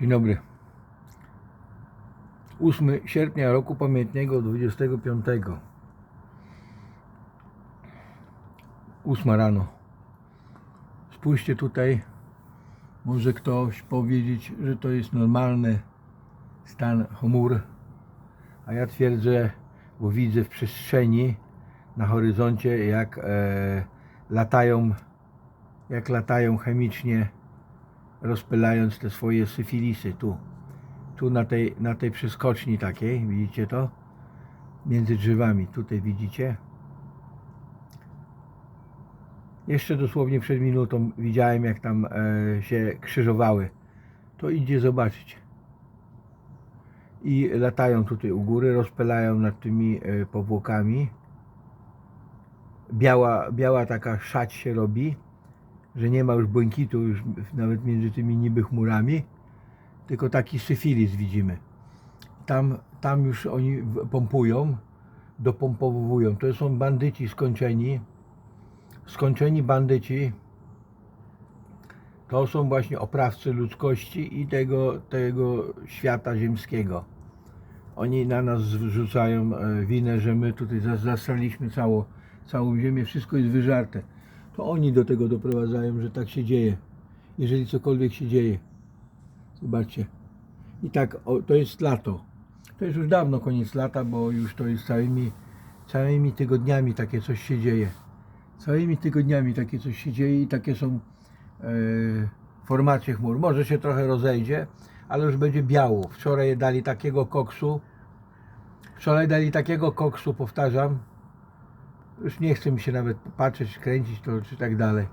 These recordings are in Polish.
Dzień dobry. 8 sierpnia roku pamiętnego 25. 8 rano. Spójrzcie tutaj. Może ktoś powiedzieć, że to jest normalny stan chmur. A ja twierdzę, bo widzę w przestrzeni na horyzoncie, jak e, latają, jak latają chemicznie rozpylając te swoje syfilisy tu. Tu na tej, na tej przeskoczni takiej, widzicie to? Między drzewami, tutaj widzicie? Jeszcze dosłownie przed minutą widziałem jak tam e, się krzyżowały. To idzie zobaczyć. I latają tutaj u góry, rozpylają nad tymi e, powłokami. Biała, biała taka szać się robi że nie ma już błękitu już nawet między tymi niby chmurami, tylko taki syfilis widzimy. Tam, tam już oni pompują, dopompowują. To są bandyci skończeni. Skończeni bandyci to są właśnie oprawcy ludzkości i tego, tego świata ziemskiego. Oni na nas zrzucają e, winę, że my tutaj zas- zasraliśmy całą, całą ziemię, wszystko jest wyżarte to oni do tego doprowadzają, że tak się dzieje. Jeżeli cokolwiek się dzieje. Zobaczcie. I tak, o, to jest lato. To jest już dawno koniec lata, bo już to jest całymi, całymi tygodniami takie coś się dzieje. Całymi tygodniami takie coś się dzieje i takie są e, formacje chmur. Może się trochę rozejdzie, ale już będzie biało. Wczoraj dali takiego koksu. Wczoraj dali takiego koksu, powtarzam, już nie chce mi się nawet patrzeć, kręcić to czy tak dalej.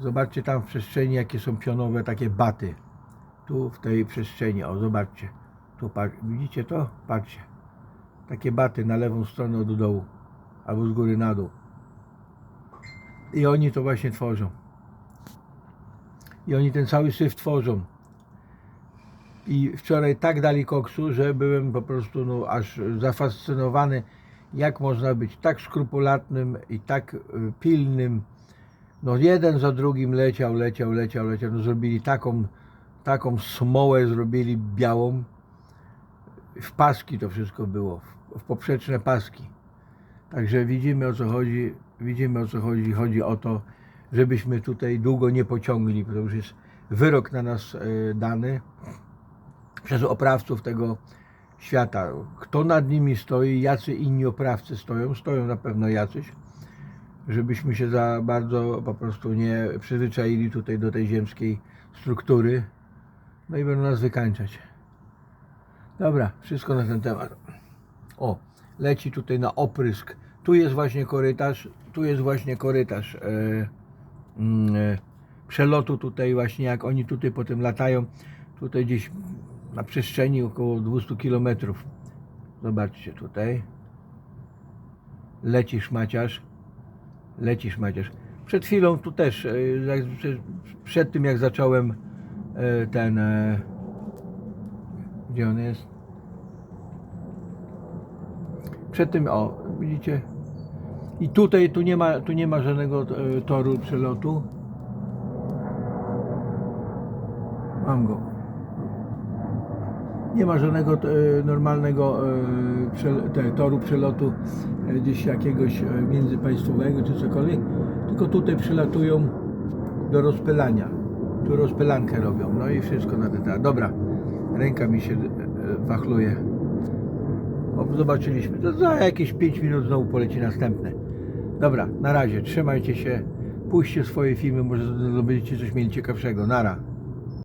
Zobaczcie tam w przestrzeni, jakie są pionowe takie baty. Tu w tej przestrzeni, o zobaczcie. Tu widzicie to? Patrzcie. Takie baty na lewą stronę od dołu, albo z góry na dół. I oni to właśnie tworzą. I oni ten cały syf tworzą. I wczoraj tak dali koksu, że byłem po prostu no, aż zafascynowany jak można być tak skrupulatnym i tak y, pilnym. No jeden za drugim leciał, leciał, leciał, leciał. No zrobili taką, taką smołę, zrobili białą. W paski to wszystko było, w, w poprzeczne paski. Także widzimy o co chodzi, widzimy o co chodzi. Chodzi o to, żebyśmy tutaj długo nie pociągli, bo to już jest wyrok na nas y, dany przez oprawców tego świata. Kto nad nimi stoi, jacy inni oprawcy stoją, stoją na pewno jacyś, żebyśmy się za bardzo po prostu nie przyzwyczaili tutaj do tej ziemskiej struktury, no i będą nas wykańczać. Dobra, wszystko na ten temat. O, leci tutaj na oprysk. Tu jest właśnie korytarz, tu jest właśnie korytarz mm, e, przelotu tutaj właśnie, jak oni tutaj potem latają, tutaj gdzieś na przestrzeni około 200 km. Zobaczcie tutaj. Leci szmaciarz. Leci szmaciarz. Przed chwilą tu też, e, przed, tym jak zacząłem e, ten. e, Gdzie on jest? Przed tym, o, widzicie? I tutaj, tu nie ma, tu nie ma żadnego toru przelotu. Mam go. Nie ma żadnego e, normalnego e, toru przelotu e, gdzieś jakiegoś międzypaństwowego czy cokolwiek, tylko tutaj przylatują do rozpylania. Tu rozpylankę robią, no i wszystko na ten. Dobra, ręka mi się wachluje. Zobaczyliśmy. To za jakieś 5 minut znowu poleci następne. Dobra, na razie, trzymajcie się, puśćcie swoje filmy, może będziecie coś mieli ciekawszego. Nara.